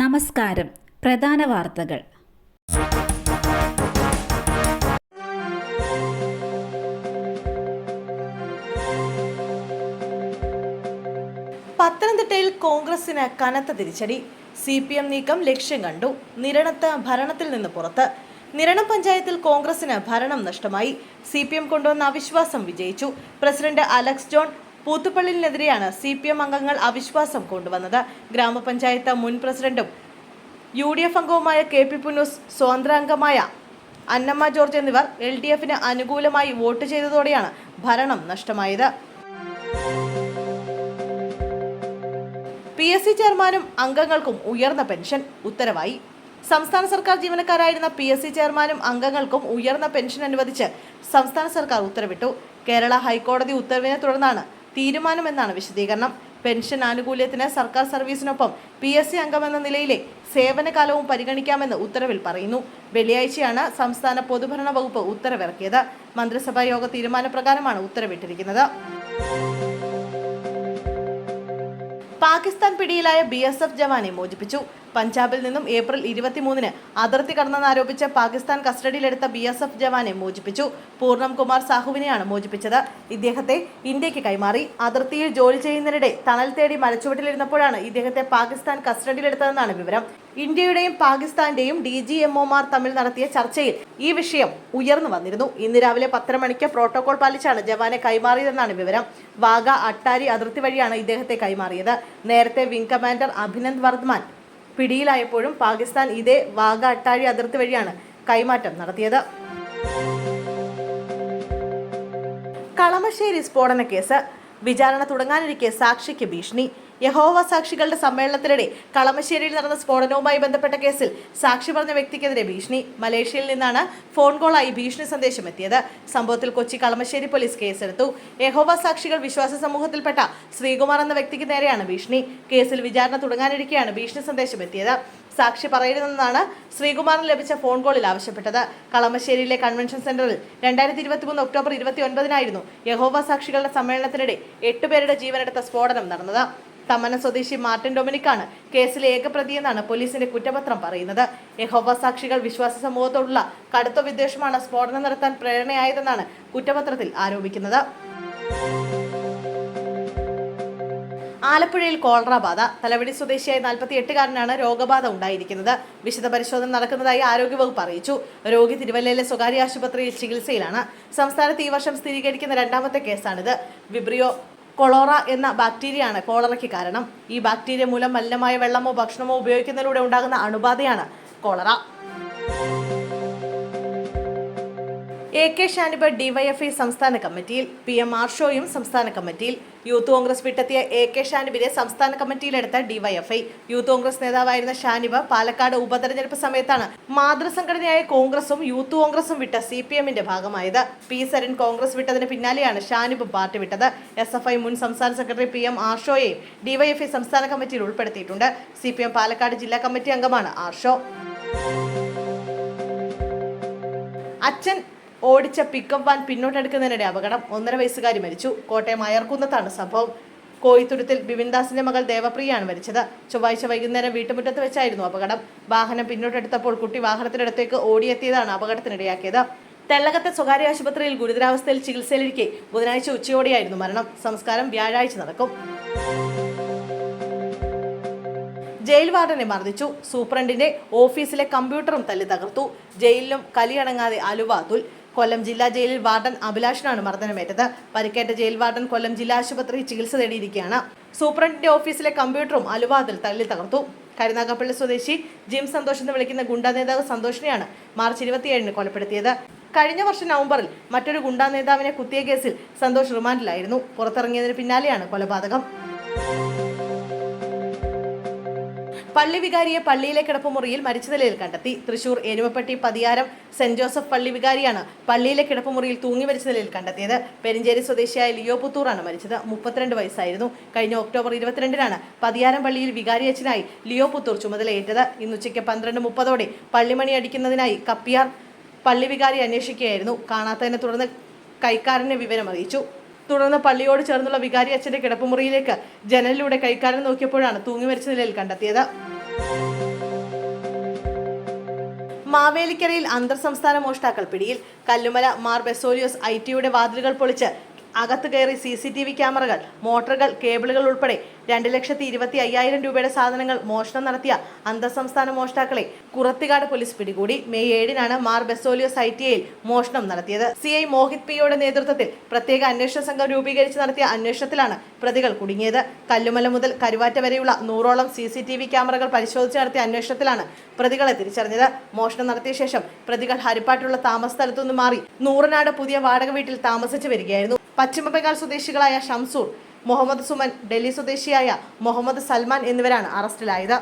നമസ്കാരം. പ്രധാന വാർത്തകൾ. പത്തനംതിട്ടയിൽ കോൺഗ്രസിന് കനത്ത തിരിച്ചടി. സി പി എം നീക്കം ലക്ഷ്യം കണ്ടു. നിരണത്ത് ഭരണത്തിൽ നിന്ന് പുറത്ത്. നിരണം പഞ്ചായത്തിൽ കോൺഗ്രസിന് ഭരണം നഷ്ടമായി. സി പി എം കൊണ്ടുവന്ന അവിശ്വാസം വിജയിച്ചു. പ്രസിഡന്റ് അലക്സ് ജോൺ പൂത്തുപ്പള്ളിനെതിരെയാണ് സി പി എം അംഗങ്ങൾ അവിശ്വാസം കൊണ്ടുവന്നത്. ഗ്രാമപഞ്ചായത്ത് മുൻ പ്രസിഡന്റും യു ഡി എഫ് അംഗവുമായ കെ പി പുന്നൂസ് സ്വതന്ത്രാംഗമായ അന്നമ്മ ജോർജ് എന്നിവർ എൽ ഡി എഫിന് അനുകൂലമായി വോട്ട് ചെയ്തതോടെയാണ് ഭരണം നഷ്ടമായത്. പി എസ് സി ചെയർമാനും അംഗങ്ങൾക്കും ഉയർന്ന പെൻഷൻ ഉത്തരവായി. സംസ്ഥാന സർക്കാർ ജീവനക്കാരായിരുന്ന പി എസ് സി ചെയർമാനും അംഗങ്ങൾക്കും ഉയർന്ന പെൻഷൻ അനുവദിച്ച് സംസ്ഥാന സർക്കാർ ഉത്തരവിട്ടു. കേരള ഹൈക്കോടതി ഉത്തരവിനെ തുടർന്നാണ് തീരുമാനമെന്നാണ് വിശദീകരണം. പെൻഷൻ ആനുകൂല്യത്തിന് സർക്കാർ സർവീസിനൊപ്പം പി എസ് സി അംഗമെന്ന നിലയിലെ സേവനകാലവും പരിഗണിക്കാമെന്ന് ഉത്തരവിൽ പറയുന്നു. വെള്ളിയാഴ്ചയാണ് സംസ്ഥാന പൊതുഭരണ വകുപ്പ് ഉത്തരവിറക്കിയത്. മന്ത്രിസഭാ യോഗ തീരുമാനപ്രകാരമാണ് ഉത്തരവിട്ടിരിക്കുന്നത്. പാകിസ്ഥാൻ പിടിയിലായ ബി എസ് എഫ് ജവാനെ മോചിപ്പിച്ചു. പഞ്ചാബിൽ നിന്നും ഏപ്രിൽ ഇരുപത്തിമൂന്നിന് അതിർത്തി കടന്നെന്നാരോപിച്ച് പാകിസ്ഥാൻ കസ്റ്റഡിയിലെടുത്ത ബി എസ് എഫ് ജവാനെ മോചിപ്പിച്ചു. പൂർണം കുമാർ സാഹുവിനെയാണ് മോചിപ്പിച്ചത്. ഇദ്ദേഹത്തെ ഇന്ത്യയ്ക്ക് കൈമാറി. അതിർത്തിയിൽ ജോലി ചെയ്യുന്നതിനിടെ തണൽ തേടി മലച്ചുവട്ടിലിരുന്നപ്പോഴാണ് ഇദ്ദേഹത്തെ പാകിസ്ഥാൻ കസ്റ്റഡിയിലെടുത്തതെന്നാണ് വിവരം. ഇന്ത്യയുടെയും പാകിസ്ഥാന്റെയും ഡി ജി എം ഒമാർ തമ്മിൽ നടത്തിയ ചർച്ചയിൽ ഈ വിഷയം ഉയർന്നു വന്നിരുന്നു. ഇന്ന് രാവിലെ പത്തര മണിക്ക് പ്രോട്ടോകോൾ പാലിച്ചാണ് ജവാനെ കൈമാറിയതെന്നാണ് വിവരം. വാഗ അട്ടാരി അതിർത്തി വഴിയാണ് ഇദ്ദേഹത്തെ കൈമാറിയത്. നേരത്തെ വിംഗ് കമാൻഡർ അഭിനന്ദ് വർദ്ധമാൻ പിടിയിലായപ്പോഴും പാകിസ്ഥാൻ ഇതേ വാഗ അട്ടാഴി അതിർത്തി വഴിയാണ് കൈമാറ്റം നടത്തിയത്. കളമശ്ശേരി സ്ഫോടന കേസ്. വിചാരണ തുടങ്ങാനിരിക്കെ സാക്ഷിക്ക് ഭീഷണി. യഹോവ സാക്ഷികളുടെ സമ്മേളനത്തിനിടെ കളമശ്ശേരിയിൽ നടന്ന സ്ഫോടനവുമായി ബന്ധപ്പെട്ട കേസിൽ സാക്ഷി പറഞ്ഞ വ്യക്തിക്കെതിരെ ഭീഷണി. മലേഷ്യയിൽ നിന്നാണ് ഫോൺ കോളായി ഭീഷണി സന്ദേശം എത്തിയത്. സംഭവത്തിൽ കൊച്ചി കളമശ്ശേരി പോലീസ് കേസെടുത്തു. യഹോവ സാക്ഷികൾ വിശ്വാസ സമൂഹത്തിൽപ്പെട്ട ശ്രീകുമാർ എന്ന വ്യക്തിക്ക് നേരെയാണ് ഭീഷണി. കേസിൽ വിചാരണ തുടങ്ങാനിരിക്കെയാണ് ഭീഷണി സന്ദേശം എത്തിയത്. സാക്ഷി പറയരുതെന്നാണ് ശ്രീകുമാറിന് ലഭിച്ച ഫോൺ കോളിൽ ആവശ്യപ്പെട്ടത്. കളമശ്ശേരിയിലെ കൺവെൻഷൻ സെന്ററിൽ രണ്ടായിരത്തി ഇരുപത്തി മൂന്ന് ഒക്ടോബർ ഇരുപത്തി ഒൻപതിനായിരുന്നു യഹോവ സാക്ഷികളുടെ സമ്മേളനത്തിനിടെ എട്ടുപേരുടെ ജീവനെടുത്ത സ്ഫോടനം നടന്നത്. തമ്മന സ്വദേശി മാർട്ടിൻ ഡൊമിനിക്കാണ് കേസിലെ ഏകപ്രതിയെന്നാണ് പോലീസിന്റെ കുറ്റപത്രം പറയുന്നത്. യഹോവ സാക്ഷികൾ വിശ്വാസ സമൂഹത്തോടുള്ള കടുത്ത വിദ്വേഷമാണ് സ്ഫോടനം നടത്താൻ പ്രേരണയായതെന്നാണ് കുറ്റപത്രത്തിൽ ആരോപിക്കുന്നത്. ആലപ്പുഴയിൽ കോളറ ബാധ. തലവടി സ്വദേശിയായ നാൽപ്പത്തി എട്ടുകാരനാണ് രോഗബാധ ഉണ്ടായിരിക്കുന്നത്. വിശദ പരിശോധന നടക്കുന്നതായി ആരോഗ്യവകുപ്പ് അറിയിച്ചു. രോഗി തിരുവല്ലയിലെ സ്വകാര്യ ആശുപത്രിയിൽ ചികിത്സയിലാണ്. സംസ്ഥാനത്ത് ഈ വർഷം സ്ഥിരീകരിക്കുന്ന രണ്ടാമത്തെ കേസാണിത്. വിബ്രിയോ കൊളോറ എന്ന ബാക്ടീരിയയാണ് കോളറയ്ക്ക് കാരണം. ഈ ബാക്ടീരിയ മൂലം മലിനമായ വെള്ളമോ ഭക്ഷണമോ ഉപയോഗിക്കുന്നതിലൂടെ ഉണ്ടാകുന്ന അണുബാധയാണ് cholera. A K Shanib DYFI സംസ്ഥാന കമ്മിറ്റിയിൽ പി എം ആർഷോയും സംസ്ഥാന കമ്മിറ്റിയിൽ യൂത്ത് കോൺഗ്രസ് വിട്ടെത്തിയ എ കെ ഷാനിബിനെ സംസ്ഥാന കമ്മിറ്റിയിലെടുത്ത ഡിവൈഎഫ്ഐ. യൂത്ത് കോൺഗ്രസ് നേതാവായിരുന്ന ഷാനിബ് പാലക്കാട് ഉപതെരഞ്ഞെടുപ്പ് സമയത്താണ് മാതൃസംഘടനയായ കോൺഗ്രസും യൂത്ത് കോൺഗ്രസും വിട്ട സി പി എമ്മിന്റെ ഭാഗമായത്. പി സരിൻ കോൺഗ്രസ് വിട്ടതിന് പിന്നാലെയാണ് ഷാനിബ് പാർട്ടി വിട്ടത്. എസ് എഫ് ഐ മുൻ സംസ്ഥാന സെക്രട്ടറി പി എം ആർഷോയെയും ഡിവൈഎഫ്ഐ സംസ്ഥാന കമ്മിറ്റിയിൽ ഉൾപ്പെടുത്തിയിട്ടുണ്ട്. സി പി എം പാലക്കാട് ജില്ലാ കമ്മിറ്റി അംഗമാണ് ആർഷോ. അച്ഛൻ ഓടിച്ച പിക്കപ്പ് വാൻ പിന്നോട്ടെടുക്കുന്നതിനിടെ അപകടം ഒന്നര വയസ്സുകാരി മരിച്ചു. കോട്ടയം അയർക്കുന്നത്താണ് സംഭവം. കോയിത്തുരുത്തിൽ ബിവിൻദാസിന്റെ മകൾ ദേവപ്രിയയാണ് മരിച്ചത്. ചൊവ്വാഴ്ച വൈകുന്നേരം വീട്ടുമുറ്റത്ത് വെച്ചായിരുന്നു അപകടം. വാഹനം പിന്നോട്ടെടുത്തപ്പോൾ കുട്ടി വാഹനത്തിനടുത്തേക്ക് ഓടിയെത്തിയതാണ് അപകടത്തിനിടയാക്കിയത്. തെള്ളകത്തെ സ്വകാര്യ ആശുപത്രിയിൽ ഗുരുതരാവസ്ഥയിൽ ചികിത്സയിലിരിക്കെ ബുധനാഴ്ച ഉച്ചയോടെയായിരുന്നു മരണം. സംസ്കാരം വ്യാഴാഴ്ച നടക്കും. ജയിൽ വാർഡനെ മർദ്ദിച്ചു. സൂപ്രണ്ടിന്റെ ഓഫീസിലെ കമ്പ്യൂട്ടറും തല്ലി തകർത്തു. ജയിലിലും കലിയടങ്ങാതെ അലുവ അതുൽ. കൊല്ലം ജില്ലാ ജയിലിൽ വാർഡൻ അഭിലാഷിനാണ് മർദ്ദനമേറ്റത്. പരിക്കേറ്റ ജയിൽ വാർഡൻ കൊല്ലം ജില്ലാ ആശുപത്രി ചികിത്സ തേടിയിരിക്കുകയാണ്. സൂപ്രണ്ടിന്റെ ഓഫീസിലെ കമ്പ്യൂട്ടറും അലുവാതിൽ തള്ളി തകർത്തു. കരുനാഗപ്പള്ളി സ്വദേശി ജിം സന്തോഷ് എന്ന് വിളിക്കുന്ന ഗുണ്ടാ നേതാവ് സന്തോഷിനെയാണ് മാർച്ച് ഇരുപത്തിയേഴിന് കൊലപ്പെടുത്തിയത്. കഴിഞ്ഞ വർഷം നവംബറിൽ മറ്റൊരു ഗുണ്ടാ നേതാവിനെ കുത്തിയ കേസിൽ സന്തോഷ് റിമാൻഡിലായിരുന്നു. പുറത്തിറങ്ങിയതിന് പിന്നാലെയാണ് കൊലപാതകം. പള്ളി വികാരിയെ പള്ളിയിലെ കിടപ്പുമുറിയിൽ മരിച്ച നിലയിൽ കണ്ടെത്തി. തൃശൂർ എരുമപ്പെട്ടി പതിയാരം സെന്റ് ജോസഫ് പള്ളി വികാരിയാണ് പള്ളിയിലെ കിടപ്പുമുറിയിൽ തൂങ്ങി മരിച്ച നിലയിൽ കണ്ടെത്തിയത്. പെരിഞ്ചേരി സ്വദേശിയായ ലിയോ പുത്തൂറാണ് മരിച്ചത്. മുപ്പത്തിരണ്ട് വയസ്സായിരുന്നു. കഴിഞ്ഞ ഒക്ടോബർ ഇരുപത്തിരണ്ടിനാണ് പതിയാരം പള്ളിയിൽ വികാരി അച്ഛനായി ലിയോ പുത്തൂർ ചുമതലയേറ്റത്. ഇന്ന് ഉച്ചയ്ക്ക് പന്ത്രണ്ട് മുപ്പതോടെ പള്ളിമണി അടിക്കുന്നതിനായി കപ്പിയാർ പള്ളി വികാരി അന്വേഷിക്കുകയായിരുന്നു. കാണാത്തതിനെ തുടർന്ന് കൈക്കാരനെ വിവരം അറിയിച്ചു തുടർന്ന് പള്ളിയോട് ചേർന്നുള്ള വികാരി അച്ഛന്റെ കിടപ്പുമുറിയിലേക്ക് ജനലിലൂടെ കൈക്കാരൻ നോക്കിയപ്പോഴാണ് തൂങ്ങി മരിച്ച നിലയിൽ കണ്ടെത്തിയത്. മാവേലിക്കരയിൽ അന്തർ സംസ്ഥാന മോഷ്ടാക്കൾ പിടിയിൽ. കല്ലുമല മാർ ബെസോലിയോസ് ഐ ടിയുടെ വാതിലുകൾ പൊളിച്ച് അകത്ത് കയറി സി സി ടി വി ക്യാമറകൾ മോട്ടറുകൾ കേബിളുകൾ ഉൾപ്പെടെ രണ്ട് ലക്ഷത്തി ഇരുപത്തി അയ്യായിരം രൂപയുടെ സാധനങ്ങൾ മോഷണം നടത്തിയ അന്തർ സംസ്ഥാന മോഷ്ടാക്കളെ കുറത്തിക്കാട് പോലീസ് പിടികൂടി. മെയ് ഏഴിനാണ് മാർ ടി ഐയിൽ മോഷണം നടത്തിയത്. സി ഐ മോഹിത് പിയുടെ നേതൃത്വത്തിൽ പ്രത്യേക അന്വേഷണ സംഘം രൂപീകരിച്ച് നടത്തിയ അന്വേഷണത്തിലാണ് പ്രതികൾ കുടുങ്ങിയത്. കല്ലുമല മുതൽ കരുവാറ്റ വരെയുള്ള നൂറോളം സി സി ടി വി ക്യാമറകൾ പരിശോധിച്ച് നടത്തിയ അന്വേഷണത്തിലാണ് പ്രതികളെ തിരിച്ചറിഞ്ഞത്. മോഷണം നടത്തിയ ശേഷം പ്രതികൾ ഹരിപ്പാട്ടുള്ള താമസ സ്ഥലത്തുനിന്ന് മാറി നൂറനാട് പുതിയ വാടക വീട്ടിൽ താമസിച്ചു വരികയായിരുന്നു. പശ്ചിമബംഗാൾ സ്വദേശികളായ ഷംസൂർ മുഹമ്മദ് സുമൻ ഡൽഹി സ്വദേശിയായ മുഹമ്മദ് സൽമാൻ എന്നിവരാണ് അറസ്റ്റിലായത്.